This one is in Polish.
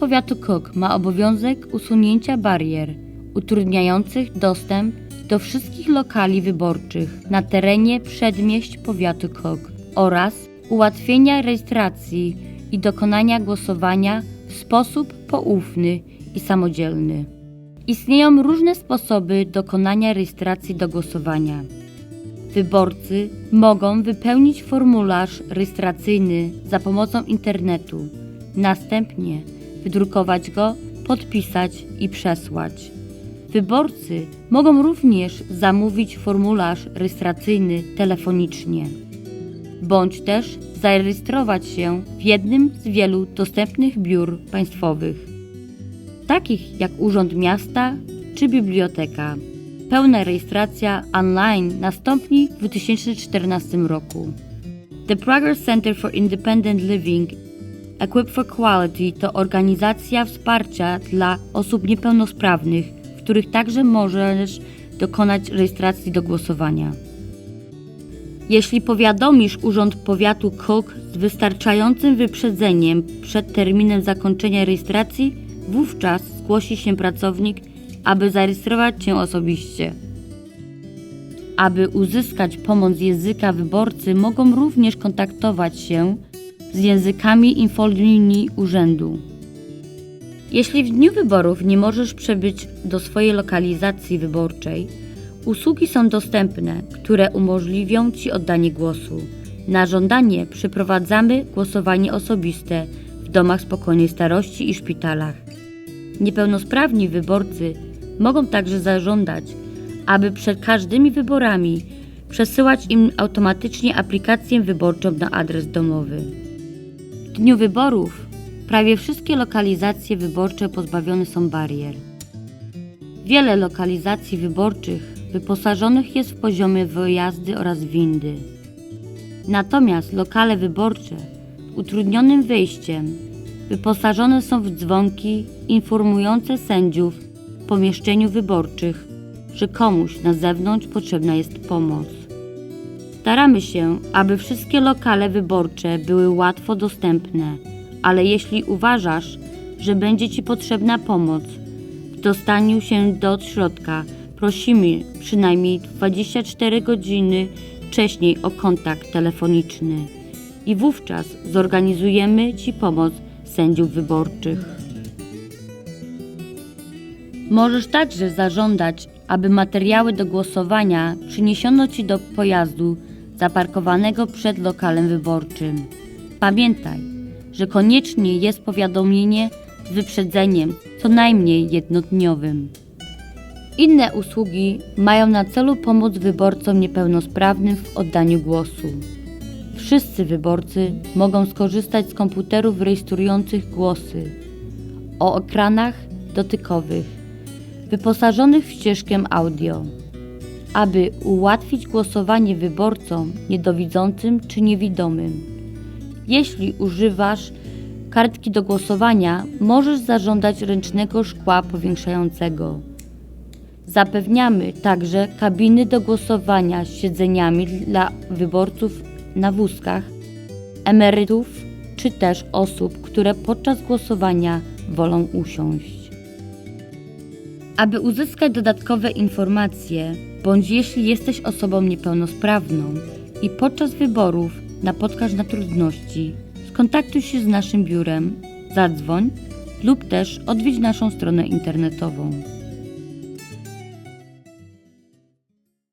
powiatu Kok ma obowiązek usunięcia barier utrudniających dostęp do wszystkich lokali wyborczych na terenie przedmieść powiatu Kok oraz ułatwienia rejestracji i dokonania głosowania w sposób poufny i samodzielny. Istnieją różne sposoby dokonania rejestracji do głosowania. Wyborcy mogą wypełnić formularz rejestracyjny za pomocą internetu, następnie wydrukować go, podpisać i przesłać. Wyborcy mogą również zamówić formularz rejestracyjny telefonicznie, bądź też zarejestrować się w jednym z wielu dostępnych biur państwowych, takich jak Urząd Miasta czy Biblioteka. Pełna rejestracja online nastąpi w 2014 roku. The Progress Center for Independent Living Equip for Quality to organizacja wsparcia dla osób niepełnosprawnych, w których także możesz dokonać rejestracji do głosowania. Jeśli powiadomisz Urząd Powiatu Cook z wystarczającym wyprzedzeniem przed terminem zakończenia rejestracji, wówczas zgłosi się pracownik, aby zarejestrować Cię osobiście. Aby uzyskać pomoc języka wyborcy, mogą również kontaktować się z językami infolinii urzędu. Jeśli w dniu wyborów nie możesz przebyć do swojej lokalizacji wyborczej, usługi są dostępne, które umożliwią Ci oddanie głosu. Na żądanie przeprowadzamy głosowanie osobiste w domach spokojnej starości i szpitalach. Niepełnosprawni wyborcy mogą także zażądać, aby przed każdymi wyborami przesyłać im automatycznie aplikację wyborczą na adres domowy. Dniu wyborów prawie wszystkie lokalizacje wyborcze pozbawione są barier. Wiele lokalizacji wyborczych wyposażonych jest w poziomie wyjazdy oraz windy. Natomiast lokale wyborcze utrudnionym wejściem wyposażone są w dzwonki informujące sędziów w pomieszczeniu wyborczych, że komuś na zewnątrz potrzebna jest pomoc. Staramy się, aby wszystkie lokale wyborcze były łatwo dostępne, ale jeśli uważasz, że będzie Ci potrzebna pomoc w dostaniu się do środka, prosimy przynajmniej 24 godziny wcześniej o kontakt telefoniczny i wówczas zorganizujemy Ci pomoc sędziów wyborczych. Możesz także zażądać, aby materiały do głosowania przyniesiono Ci do pojazdu zaparkowanego przed lokalem wyborczym. Pamiętaj, że koniecznie jest powiadomienie z wyprzedzeniem, co najmniej jednodniowym. Inne usługi mają na celu pomóc wyborcom niepełnosprawnym w oddaniu głosu. Wszyscy wyborcy mogą skorzystać z komputerów rejestrujących głosy o ekranach dotykowych, wyposażonych w ścieżkę audio, aby ułatwić głosowanie wyborcom niedowidzącym czy niewidomym. Jeśli używasz kartki do głosowania, możesz zażądać ręcznego szkła powiększającego. Zapewniamy także kabiny do głosowania z siedzeniami dla wyborców na wózkach, emerytów czy też osób, które podczas głosowania wolą usiąść. Aby uzyskać dodatkowe informacje, bądź jeśli jesteś osobą niepełnosprawną i podczas wyborów napotkasz na trudności, skontaktuj się z naszym biurem, zadzwoń lub też odwiedź naszą stronę internetową.